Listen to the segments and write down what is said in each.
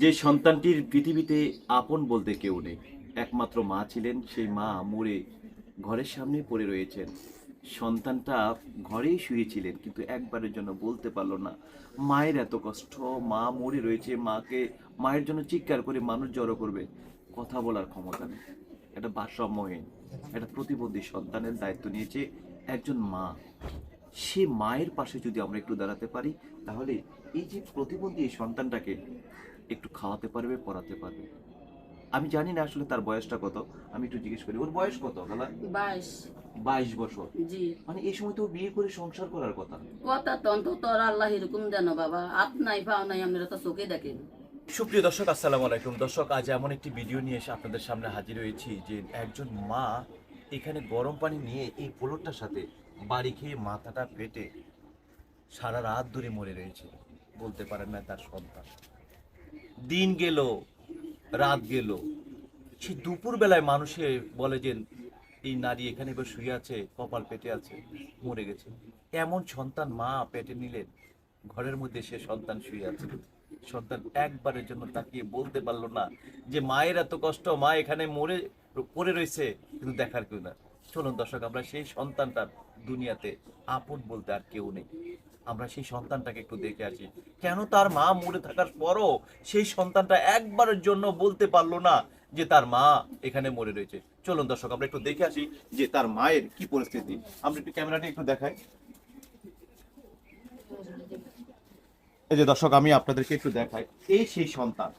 যে সন্তানটির পৃথিবীতে আপন বলতে কেউ নেই। একমাত্র মা ছিলেন, সেই মা মরে ঘরের সামনে পড়ে রয়েছেন। সন্তানটা ঘরেই শুয়েছিলেন, কিন্তু একবারের জন্য বলতে পারল না, মায়ের এত কষ্ট, মা মরে রয়েছে, মাকে, মায়ের জন্য চিৎকার করে মানুষ জড়ো করবে। কথা বলার ক্ষমতা নেই। এটা ভারসাম্যহীন একটা প্রতিবন্ধী সন্তানের দায়িত্ব নিয়েছে একজন মা। সে মায়ের পাশে যদি আমরা একটু দাঁড়াতে পারি, তাহলে এই যে প্রতিবন্ধী এই সন্তানটাকে একটু খাওয়াতে পারবে পড়াতে পারবে। আমি জানি না আসলে তার বয়সটা কত। আমি একটু জিজ্ঞেস করি ওর বয়স কত গালা? বাইশ। বাইশ বছর। জি। মানে এই সময় তো বিয়ে করে সংসার করার কথা। কথা তো অন্তত তোর আল্লাহ এরকম দেন বাবা। হাত নাই পাও নাই আমরা তো চোখে দেখেন। সুপ্রিয় দর্শক আসসালামু আলাইকুম। দর্শক আজ এমন একটি ভিডিও নিয়ে এসে আপনাদের সামনে হাজির হয়েছি যে একজন মা এখানে গরম পানি নিয়ে এই পোলোটার সাথে বাড়ি খেয়ে মাথাটা পেটে সারা রাত ধরে মরে রয়েছে। বলতে পারেন না তার সন্তান। দিন গেল, রাত গেল। সে দুপুর বেলায় মানুষে বলে যে, এই নারী এখানে এবার শুয়ে আছে, কপাল পেটে আছে, মরে গেছে। এমন সন্তান মা পেটে নিলেন, ঘরের মধ্যে সে সন্তান শুয়ে আছে। সন্তান একবারের জন্য তাকিয়ে বলতে পারল না যে, মায়ের এত কষ্ট, মা এখানে মরে, পড়ে রয়েছে। কিন্তু দেখার কেউ না। চলুন দর্শক, আমরা সেই সন্তানটার দুনিয়াতে আপন বলতে আর কেউ নেই। আমরা সেই সন্তানটাকে একটু দেখে আসি। কেন তার মা মরে থাকার পরও সেই সন্তানটা একবারের জন্য বলতে পারল না যে তার মা এখানে মরে রয়েছে। চলুন দর্শক আমরা একটু দেখে আসি যে তার মায়ের কি পরিস্থিতি। আমরা একটু ক্যামেরাটা একটু দেখাই। এই যে দর্শক আমি আপনাদেরকে একটু দেখাই। এই সেই সন্তান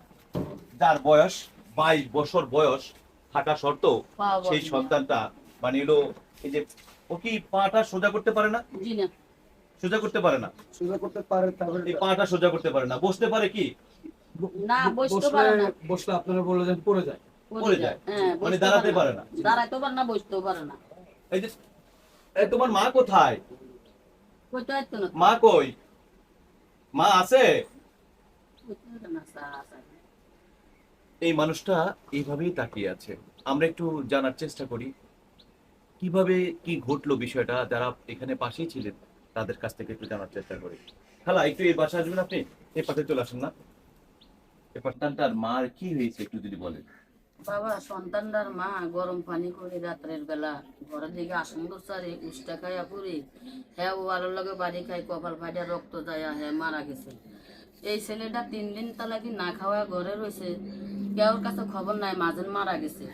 যার বয়স বাইশ বছর বয়স থাকা সত্ত্বেও সেই সন্তানটা মানে এলো এই যে ও কি পাটা সোজা করতে পারে না। সোজা করতে পারে না। সোজা করতে পারে তারপরে এই পাটা সোজা করতে পারে না। বসতে পারে কি? না বসতে পারে না। বসলে আপনারা বলে দেন পড়ে যায়। পড়ে যায়। হ্যাঁ মানে দাঁড়াতে পারে না। দাঁড়াইতে পারে না বসতেও পারে না। এই যে এই তোমার মা কোথায়? কইতে হইতো না? মা কই? মা আছে। এই মানুষটা এইভাবেই তাকিয়ে আছে। আমরা একটু জানার চেষ্টা করি। কীভাবে কি ঘটলো বিষয়টা? যারা এখানে পাশেই ছিলেন তাদের কাছ থেকে একটু জানার চেষ্টা করি। খালা, একটু এই বাসা আসবেন আপনি? এই পাশে চলে আসেন না। এই সন্তানটার মার কি হয়েছে একটু যদি বলেন। বাবা, সন্তানটার মা গরম পানি করে রাত্রের বেলা ঘরের দিকে আসন সারে উষ্টা খাইয়া পুরি হ্যাঁ ও লগে বাড়ি খাই কপাল ফাটিয়া রক্ত যায় হ্যাঁ মারা গেছে। এই ছেলেটা তিন দিন তালা কি না খাওয়া ঘরে রয়েছে? কেউর কাছে খবর নাই মাঝেন মারা গেছে।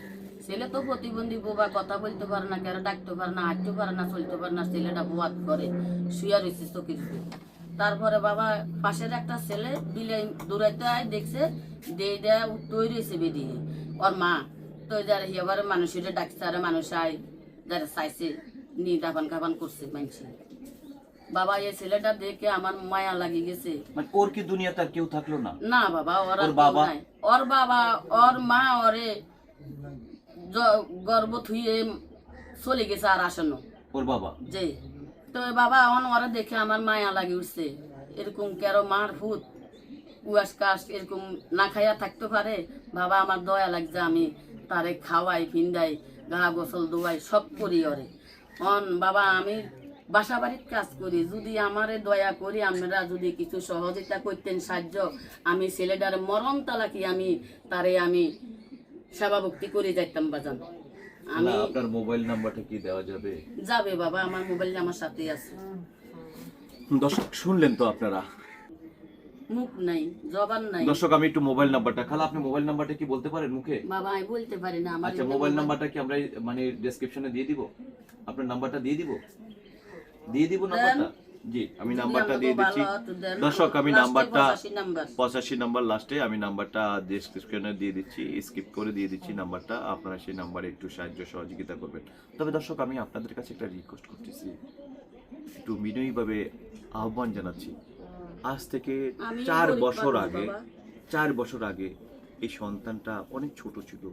ছেলে তো প্রতিবন্ধী বোবা কথা বলতে পারে না কেন ডাকতে পারে না হাঁটতে পারে না চলতে পারে না ছেলেটা বোয়াত করে শুয়া রয়েছে চকির। তারপরে বাবা পাশের একটা ছেলে বিলে দৌড়াইতে আয় দেখছে দিয়ে দেয়া তৈরি হয়েছে বেরিয়ে ওর মা তো যারা এবার মানুষের ডাকছে আর মানুষ আয় যারা চাইছে নিয়ে দাবান কাবান করছে মানুষ বাবা এই ছেলেটা দেখে আমার মায়া লাগে গেছে। মানে ওর কি দুনিয়াতে আর কেউ থাকল না? না বাবা ওর বাবা? ওর বাবা ওর মা ওরে জ- গর্ভ থুয়ে চলে গেছে আর আসন্ন ওর বাবা? যে তো বাবা আমার ওরা দেখে আমার মায়া লাগে উঠছে। এরকম কেরো মার ফুট কুয়াশ কাশ এরকম না খাইয়া থাকতে পারে? বাবা আমার দয়া লাগছে আমি তারে খাওয়াই ফিন্দাই গা গোসল দোয়াই সব করি ওরে। অন বাবা আমি বাসা বাড়ির কাজ করি। যদি আমারে দয়া করি আমরা যদি কিছু সহযোগিতা করতেন সাহায্য আমি ছেলেটার মরণ তালাকি আমি তারে আমি সেবা ভক্তি করে যাইতাম বাজান। আমি আপনার মোবাইল নাম্বারটা কি দেওয়া যাবে? যাবে বাবা আমার মোবাইল আমার সাথেই আছে। দর্শক শুনলেন তো আপনারা? মুখ নাই জবান নাই। দর্শক আমি একটু মোবাইল নাম্বারটা খালা আপনি মোবাইল নাম্বারটা কি বলতে পারেন মুখে? বাবা আমি বলতে পারি না আমার আচ্ছা মোবাইল নাম্বারটা কি আমরা মানে ডেসক্রিপশনে দিয়ে দিব? আপনার নাম্বারটা দিয়ে দিব? দিয়ে দিব নাম্বারটা? জি আমি নাম্বারটা দিয়ে দিচ্ছি। দর্শক আমি নাম্বারটা পঁচাশি নাম্বার। লাস্টে আমি নাম্বারটা ডেসক্রিপশনে দিয়ে দিচ্ছি স্কিপ করে দিয়ে দিচ্ছি নাম্বারটা। আপনারা সেই নাম্বারে একটু সাহায্য সহযোগিতা করবেন। তবে দর্শক আমি আপনাদের কাছে একটা রিকোয়েস্ট করতেছি। একটু বিনয়ীভাবে আহ্বান জানাচ্ছি। আজ থেকে চার বছর আগে চার বছর আগে এই সন্তানটা অনেক ছোট ছিল।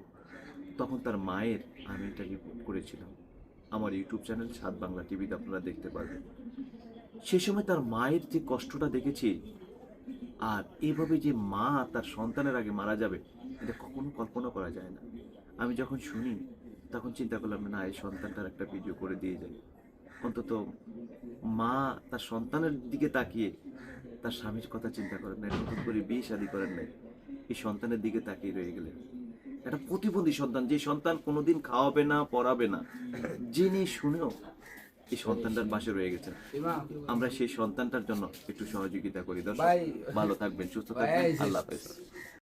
তখন তার মায়ের আমি এটা রিপোর্ট করেছিলাম। আমার ইউটিউব চ্যানেল সাত বাংলা টিভিতে আপনারা দেখতে পারবেন। সে সময় তার মায়ের যে কষ্টটা দেখেছি, আর এভাবে যে মা তার সন্তানের আগে মারা যাবে, এটা কখনো কল্পনা করা যায় না। আমি যখন শুনি, তখন চিন্তা করলাম, না, এই সন্তানটার একটা ভিডিও করে দিয়ে যাই। অন্তত মা তার সন্তানের দিকে তাকিয়ে তার স্বামীর কথা চিন্তা করেন নাই, নতুন করে বিয়ে শাদি করেন নাই, এই সন্তানের দিকে তাকিয়ে রয়ে গেলেন। একটা প্রতিবন্ধী সন্তান, যে সন্তান কোনোদিন খাওয়াবে না, পড়াবে না জেনে শুনেও এই সন্তানটার পাশে রয়ে গেছেন। আমরা সেই সন্তানটার জন্য একটু সহযোগিতা করি। দর্শক ভালো থাকবেন সুস্থ থাকবেন। আল্লাহ হাফেজ।